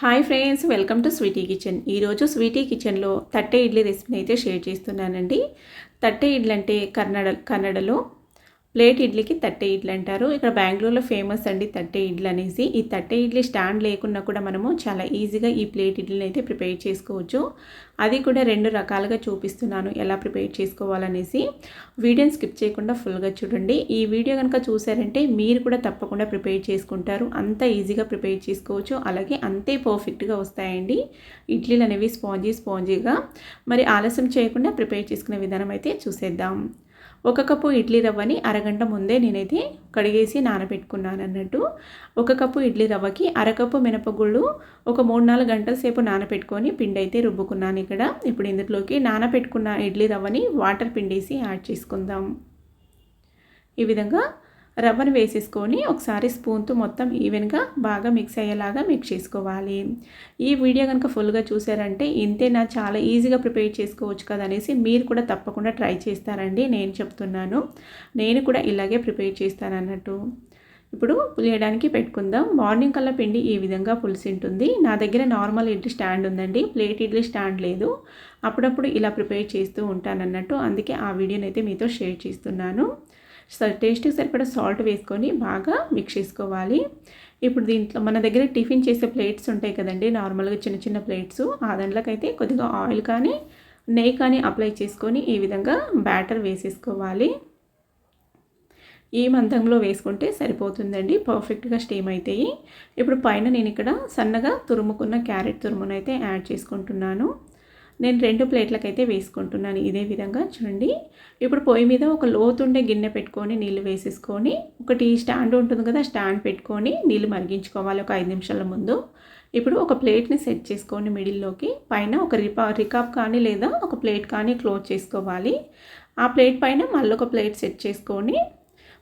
Hi friends welcome to sweety kitchen. ఈరోజు Sweety కిచెన్లో తట్టె ఇడ్లీ రెసిపీని అయితే షేర్ చేస్తున్నానండి. తట్టె ఇడ్లీ అంటే కన్నడ కన్నడలో ప్లేట్ ఇడ్లీకి తట్టె ఇడ్లీ అంటారు. ఇక్కడ బెంగళూరులో ఫేమస్ అండి తట్టె ఇడ్లీ అనేసి. ఈ తట్టె ఇడ్లీ స్టాండ్ లేకున్నా కూడా మనము చాలా ఈజీగా ఈ ప్లేట్ ఇడ్లీని అయితే ప్రిపేర్ చేసుకోవచ్చు. అది కూడా రెండు రకాలుగా చూపిస్తున్నాను ఎలా ప్రిపేర్ చేసుకోవాలనేసి. వీడియోని స్కిప్ చేయకుండా ఫుల్గా చూడండి. ఈ వీడియో కనుక చూసారంటే మీరు కూడా తప్పకుండా ప్రిపేర్ చేసుకుంటారు. అంత ఈజీగా ప్రిపేర్ చేసుకోవచ్చు. అలాగే అంతే పర్ఫెక్ట్గా వస్తాయండి. ఇడ్లీలు అనేవి స్పాంజీ స్పాంజీగా. మరి ఆలస్యం చేయకుండా ప్రిపేర్ చేసుకునే విధానం అయితే చూసేద్దాం. ఒక కప్పు ఇడ్లీ రవ్వని అరగంట ముందే నేనైతే కడిగేసి నానబెట్టుకున్నాను అన్నట్టు ఒక కప్పు ఇడ్లీ రవ్వకి అరకప్పు మినపగుళ్ళు ఒక మూడు నాలుగు గంటల సేపు నానబెట్టుకొని పిండి అయితే రుబ్బుకున్నాను ఇక్కడ. ఇప్పుడు ఇందులోకి నానబెట్టుకున్న ఇడ్లీ రవ్వని వాటర్ పిండేసి యాడ్ చేసుకుందాం. ఈ విధంగా రవ్వను వేసేసుకొని ఒకసారి స్పూన్తో మొత్తం ఈవెన్గా బాగా మిక్స్ అయ్యేలాగా మిక్స్ చేసుకోవాలి. ఈ వీడియో కనుక ఫుల్గా చూసారంటే ఇంతే నా చాలా ఈజీగా ప్రిపేర్ చేసుకోవచ్చు కదా అనేసి మీరు కూడా తప్పకుండా ట్రై చేస్తారండి నేను చెప్తున్నాను. నేను కూడా ఇలాగే ప్రిపేర్ చేస్తాను అన్నట్టు. ఇప్పుడు పులియడానికి పెట్టుకుందాం. మార్నింగ్ కల్లా పిండి ఈ విధంగా పులిసి ఉంటుంది నా దగ్గర నార్మల్ ఇడ్లీ స్టాండ్ ఉందండి ప్లేట్ ఇడ్లీ స్టాండ్ లేదు. అప్పుడప్పుడు ఇలా ప్రిపేర్ చేస్తూ ఉంటానన్నట్టు అందుకే ఆ వీడియోనైతే అయితే మీతో షేర్ చేస్తున్నాను. టేస్ట్కి సరిపడా సాల్ట్ వేసుకొని బాగా మిక్స్ చేసుకోవాలి. ఇప్పుడు దీంట్లో మన దగ్గర టిఫిన్ చేసే ప్లేట్స్ ఉంటాయి కదండి నార్మల్గా చిన్న చిన్న ప్లేట్స్. ఆ దాంట్లోకైతే కొద్దిగా ఆయిల్ కానీ నెయ్యి కానీ అప్లై చేసుకొని ఈ విధంగా బ్యాటర్ వేసేసుకోవాలి. ఈ మందంలో వేసుకుంటే సరిపోతుందండి పర్ఫెక్ట్గా స్టీమ్ అవుతాయి ఇప్పుడు పైన నేను ఇక్కడ సన్నగా తురుముకున్న క్యారెట్ తురుమునైతే యాడ్ చేసుకుంటున్నాను. నేను రెండు ప్లేట్లకైతే వేసుకుంటున్నాను ఇదే విధంగా. చూడండి. ఇప్పుడు పొయ్యి మీద ఒక లోతుండే గిన్నె పెట్టుకొని నీళ్ళు వేసేసుకొని ఒకటి స్టాండ్ ఉంటుంది కదా స్టాండ్ పెట్టుకొని నీళ్ళు మరిగించుకోవాలి ఒక ఐదు నిమిషాల ముందు. ఇప్పుడు ఒక ప్లేట్ని సెట్ చేసుకొని మిడిల్లోకి. పైన ఒక రిపా రికాప్ కానీ లేదా ఒక ప్లేట్ కానీ క్లోజ్ చేసుకోవాలి. ఆ ప్లేట్ పైన మళ్ళీ ఒక ప్లేట్ సెట్ చేసుకొని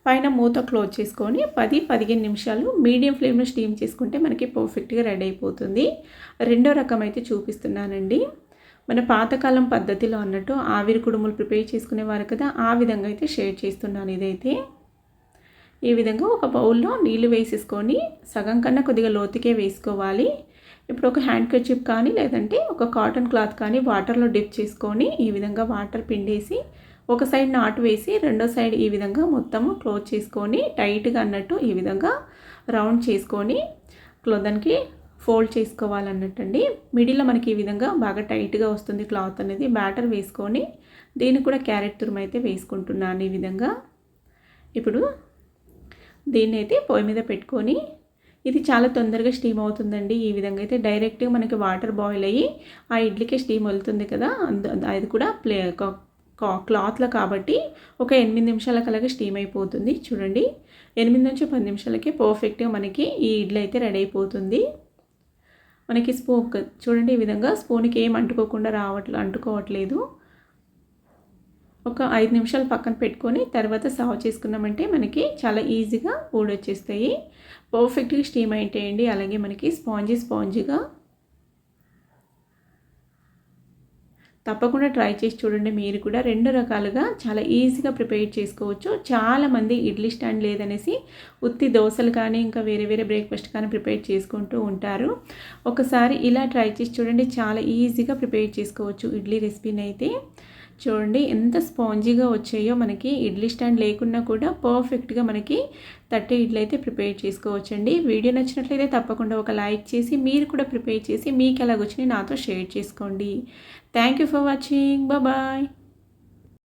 పైన మూత క్లోజ్ చేసుకొని పది పదిహేను నిమిషాలు మీడియం ఫ్లేమ్లో స్టీమ్ చేసుకుంటే మనకి పర్ఫెక్ట్గా రెడీ అయిపోతుంది. రెండో రకం అయితే చూపిస్తున్నానండి. మన పాతకాలం పద్ధతిలో అన్నట్టు ఆవిరి కుడుములు ప్రిపేర్ చేసుకునేవారు కదా ఆ విధంగా అయితే షేర్ చేస్తున్నాను ఇదైతే. ఈ విధంగా ఒక బౌల్లో నీళ్ళు వేసేసుకొని సగం కన్నా కొద్దిగా లోతుకే వేసుకోవాలి. ఇప్పుడు ఒక హ్యాండ్ కర్చిప్ కానీ లేదంటే ఒక కాటన్ క్లాత్ కానీ వాటర్లో డిప్ చేసుకొని ఈ విధంగా వాటర్ పిండేసి ఒక సైడ్ నాటు వేసి రెండో సైడ్ ఈ విధంగా మొత్తము క్లోజ్ చేసుకొని టైట్గా అన్నట్టు ఈ విధంగా రౌండ్ చేసుకొని దానికి ఫోల్డ్ చేసుకోవాలన్నట్టు అండి మిడిల్లో మనకి ఈ విధంగా బాగా టైట్గా వస్తుంది క్లాత్ అనేది. బ్యాటర్ వేసుకొని దీన్ని కూడా క్యారెట్ తురుము అయితే వేసుకుంటున్నాను ఈ విధంగా. ఇప్పుడు దీన్ని అయితే పొయ్యి మీద పెట్టుకొని ఇది చాలా తొందరగా స్టీమ్ అవుతుందండి. ఈ విధంగా అయితే డైరెక్ట్గా మనకి వాటర్ బాయిల్ అయ్యి ఆ ఇడ్లీకే స్టీమ్ వెళ్తుంది కదా. అది కూడా ప్లే క్లాత్లో కాబట్టి ఒక ఎనిమిది నిమిషాల కలగా స్టీమ్ అయిపోతుంది. చూడండి. ఎనిమిది నుంచి పది నిమిషాలకే పర్ఫెక్ట్గా మనకి ఈ ఇడ్లీ అయితే రెడీ అయిపోతుంది. మనకి స్పోక్ చూడండి ఈ విధంగా స్పూన్కి ఏం అంటుకోకుండా రావట్లే అంటుకోవట్లేదు. ఒక ఐదు నిమిషాలు పక్కన పెట్టుకొని తర్వాత సర్వ్ చేసుకున్నామంటే మనకి చాలా ఈజీగా ఊడొచ్చేస్తాయి. పర్ఫెక్ట్గా స్టీమ్ అయితాయండి అలాగే మనకి స్పాంజీ స్పాంజీగా తప్పకుండా ట్రై చేసి చూడండి మీరు కూడా. రెండు రకాలుగా చాలా ఈజీగా ప్రిపేర్ చేసుకోవచ్చు. చాలామంది ఇడ్లీ స్టాండ్ లేదనేసి ఉత్తి దోశలు కానీ ఇంకా వేరే వేరే బ్రేక్ఫాస్ట్ కానీ ప్రిపేర్ చేసుకుంటూ ఉంటారు. ఒకసారి ఇలా ట్రై చేసి చూడండి. చాలా ఈజీగా ప్రిపేర్ చేసుకోవచ్చు ఇడ్లీ రెసిపీని అయితే. చూడండి ఎంత స్పాంజీగా వచ్చాయో మనకి ఇడ్లీ స్టాండ్ లేకున్నా కూడా పర్ఫెక్ట్గా మనకి తట్టే ఇడ్లీ అయితే ప్రిపేర్ చేసుకోవచ్చండి. వీడియో నచ్చినట్లయితే తప్పకుండా ఒక లైక్ చేసి మీరు కూడా ప్రిపేర్ చేసి మీకు ఎలాగొచ్చినాయి నాతో షేర్ చేసుకోండి. Thank you for watching. Bye.